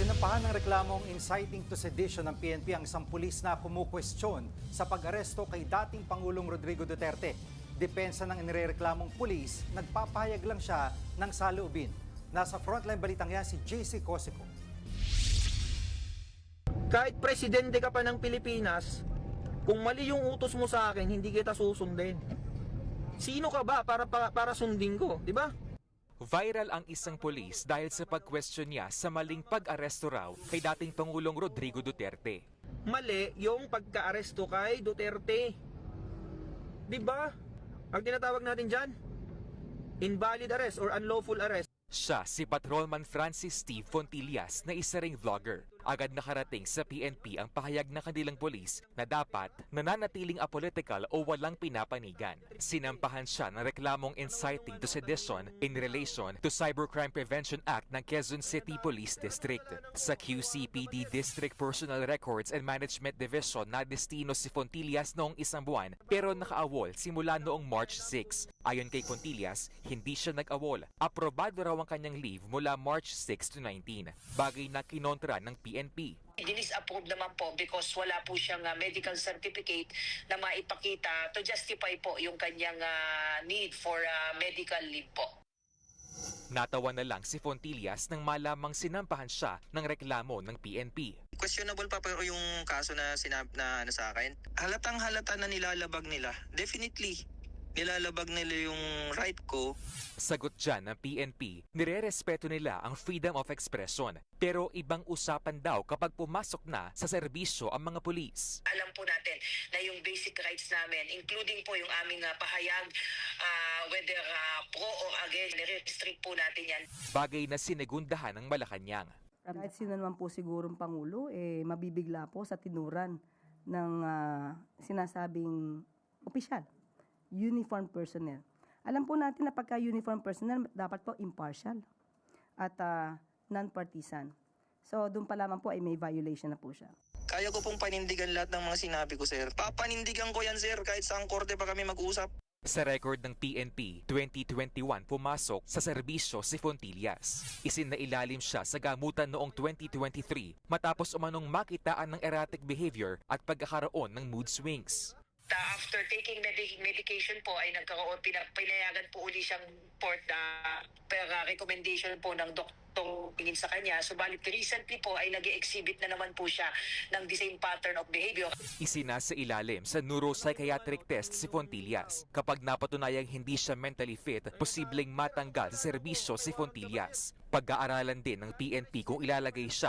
Sinampahan ng reklamong inciting to sedition ng PNP ang isang pulis na kumukwestiyon sa pag-aresto kay dating Pangulong Rodrigo Duterte. Depensa ng inireklamong pulis, nagpapahayag lang siya ng saloobin. Nasa frontline balitang yan si JC Cosico. kahit presidente ka pa ng Pilipinas, kung mali yung utos mo sa akin, hindi kita susundin. Sino ka ba para para, para sundin ko, di ba? Viral ang isang polis dahil sa pag-question niya sa maling pag-aresto raw kay dating Pangulong Rodrigo Duterte. Mali yung pagka-aresto kay Duterte. Di ba? Ang tinatawag natin dyan, invalid arrest or unlawful arrest. Siya si Patrolman Francis Steve Fontillas na isa ring vlogger. Agad nakarating sa PNP ang pahayag ng kanilang polis na dapat nananatiling apolitical o walang pinapanigan. Sinampahan siya ng reklamong inciting to sedition in relation to Cybercrime Prevention Act ng Quezon City Police District. Sa QCPD District Personal Records and Management Division na destino si Fontillas noong isang buwan pero nakaawol simula noong March 6. Ayon kay Fontillas, hindi siya nag-awol. Aprobado raw ang kanyang leave mula March 6 to 19. Bagay na kinontra ng PNP. Dinis-approve naman po because wala po siyang ah, medical certificate na maipakita to justify po yung kanyang ah, need for ah, medical leave po. Natawa na lang si Fontillas nang malamang sinampahan siya ng reklamo ng PNP. questionable pa pero yung kaso na sinab na ano sa akin, halatang halata na nilalabag nila. Definitely, nilalabag nila yung right ko. Sagot dyan ng PNP, nirerespeto nila ang freedom of expression. Pero ibang usapan daw kapag pumasok na sa serbisyo ang mga pulis. Alam po natin na yung basic rights namin, including po yung aming ah, pahayag, ah, whether ah, pro or against, nire-restrict po natin yan. Bagay na sinegundahan ng Malacanang. Kahit sino naman po sigurong Pangulo, eh, mabibigla po sa tinuran ng ah, sinasabing opisyal, uniform personnel. Alam po natin na pagka uniform personnel, dapat po impartial at ah, non-partisan. So, doon pa lamang po ay may violation na po siya. Kaya ko pong panindigan lahat ng mga sinabi ko, sir. Papanindigan ko yan, sir, kahit sa korte pa kami mag-usap. Sa record ng PNP, 2021 pumasok sa serbisyo si Fontillas. Isinailalim siya sa gamutan noong 2023 matapos umanong makitaan ng erratic behavior at pagkakaroon ng mood swings. Ta- After taking medi- medication po ay nagkaroon, pina- pinayagan po uli siyang port na per ah, recommendation po ng doktor tingin sa kanya. Subalit recently po ay nag exhibit na naman po siya ng the same pattern of behavior. Isinasa ilalim sa neuropsychiatric test si Fontillas. Kapag napatunayang hindi siya mentally fit, posibleng matanggal sa serbisyo si Fontillas. Pag-aaralan din ng PNP kung ilalagay siya